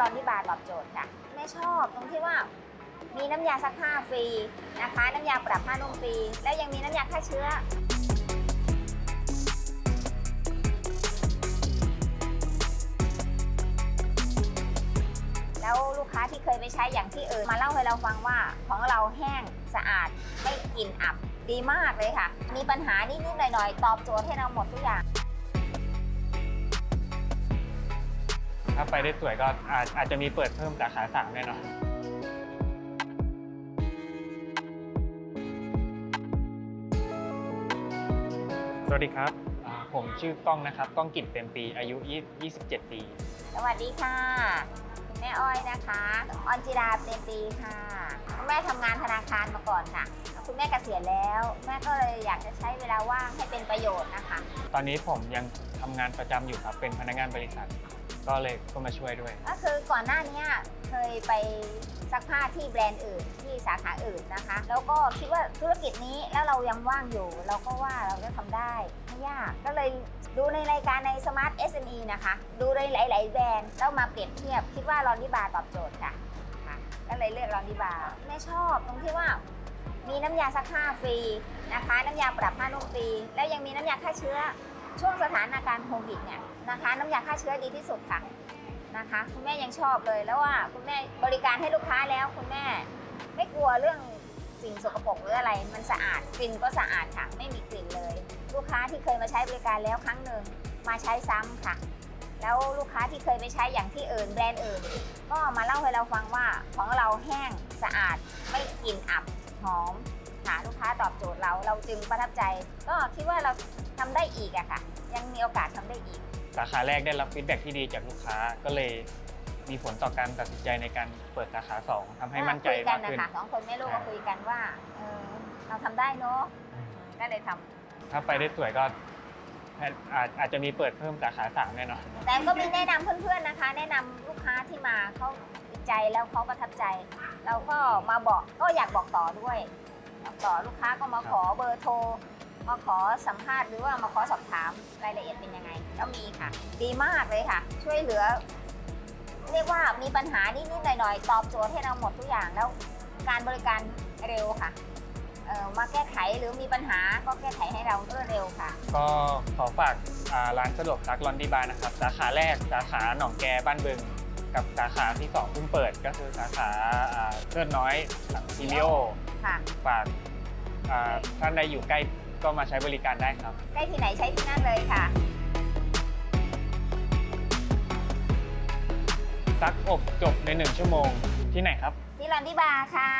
บาร์ตอบโจทย์ค่ะแม่ชอบตรงที่ว่ามีน้ำยาซักผ้าฟรีนะคะ น้ำยาปรับผ้านุ่มฟรี แล้วยังมีน้ำยาฆ่าเชื้อแล้วลูกค้าที่เคยไปใช้อย่างที่อื่นมาเล่าให้เราฟังว่าของเราแห้งสะอาดไม่กลิ่นอับดีมากเลยค่ะ มีปัญหานิดๆหน่อยๆ ตอบโจทย์ให้เราหมดทุกอย่าง ถ้าไปได้สวยก็อาจอาจจะมีเปิดเพิ่มสาขาสามแน่นอนสวัสดีครับอ่าผมชื่อก้องนะครับก้องกิจเต็มปีอายุ20 27 ปี สวัสดีค่ะคุณแม่อ้อยนะคะออนจิราเต็มปีค่ะคุณแม่ทำงานธนาคารมาก่อนค่ะ คุณแม่เกษียณแล้ว แม่ก็เลยอยากจะใช้เวลาว่างให้เป็นประโยชน์นะคะ ตอนนี้ผมยังทำงานประจำอยู่ครับเป็นพนักงานบริษัท ก็เลยก็มาช่วยด้วย ก็คือก่อนหน้านี้เคยไปซักผ้าที่แบรนด์อื่นที่สาขาอื่นนะคะ แล้วก็คิดว่าธุรกิจนี้แล้วเรายังว่างอยู่ เราก็ว่าเราจะทำได้ไม่ยากก็เลยดูในรายการใน Smart SME นะคะ ดูในหลาย ๆ แบรนด์แล้วมาเปรียบเทียบ คิดว่าลอนดิบาตอบโจทย์ค่ะก็เลยเลือกลอนดิบาแม่ชอบตรงที่ว่ามีน้ำยาซักผ้าฟรีนะคะ น้ำยาปรับผ้านุ่มฟรี แล้วยังมีน้ำยาฆ่าเชื้อ ช่วงสถานการณ์โควิดเนี่ยนะคะน้ำยาฆ่าเชื้อดีที่สุดค่ะนะคะคุณแม่ยังชอบเลยแล้วว่าคุณแม่บริการให้ลูกค้าแล้วคุณแม่ ไม่กลัวเรื่องสิ่งสกปรกหรืออะไร มันสะอาดกลิ่นก็สะอาดค่ะ ไม่มีกลิ่นเลย ลูกค้าที่เคยมาใช้บริการแล้วครั้งหนึ่งมาใช้ซ้ำค่ะ แล้วลูกค้าที่เคยไปใช้อย่างที่อื่นแบรนด์อื่น ก็มาเล่าให้เราฟังว่าของเราแห้งสะอาดไม่กลิ่นอับหอม ค่ะลูกค้าตอบโจทย์เรา เราจึงประทับใจ ก็คิดว่าเราทำได้อีกอะค่ะ ยังมีโอกาสทำได้อีก สาขาแรกได้รับฟีดแบ็กที่ดีจากลูกค้าก็เลยมีผลต่อการตัดสินใจในการเปิดสาขาสองทำให้มั่นใจคุยกัมากนะขึ้น คะสองคนแม่ลูกก็คุยกันว่าเออเราทำได้เนาะก็เลยทำ ถ้าไปได้สวยก็อาจอาจจะมีเปิดเพิ่มสาขาสามแน่นอน แต่ก็มีแนะนำเพื่อนๆนะคะ แนะนำลูกค้าที่มาเขาติดใจแล้วเขาประทับใจ เราก็มาบอกก็อยากบอกต่อด้วยบอก ต่อลูกค้าก็มาขอเบอร์โทร มาขอสัมภาษณ์หรือว่ามาขอสอบถามรายละเอียดเป็นยังไงก็มีค่ะ ดีมากเลยค่ะ ช่วยเหลือ เรียกว่ามีปัญหานิดๆหน่อยๆตอบโจทย์ให้เราหมดทุกอย่างแล้ว การบริการเร็วค่ะมาแก้ไขหรือมีปัญหาก็แก้ไขให้เรารวดเร็วค่ะ ก็ขอฝากร้านสะดวกซักลอนดีบาร์นะครับ สาขาแรกสาขาหนองแกบ้านบึง กับสาขาที่2เพิ่งเปิดก็คือสาขาอ่าเทิดน้อยหลังซีเรียล ค่ะ ฝากอ่าท่านใดอยู่ใกล้ก็มาใช้บริการได้ครับ ใกล้ที่ไหนใช้ที่นั่นเลยค่ะ ซักอบจบใน 1 ชั่วโมงที่ไหนครับ ที่ลอนดิบาร์ค่ะ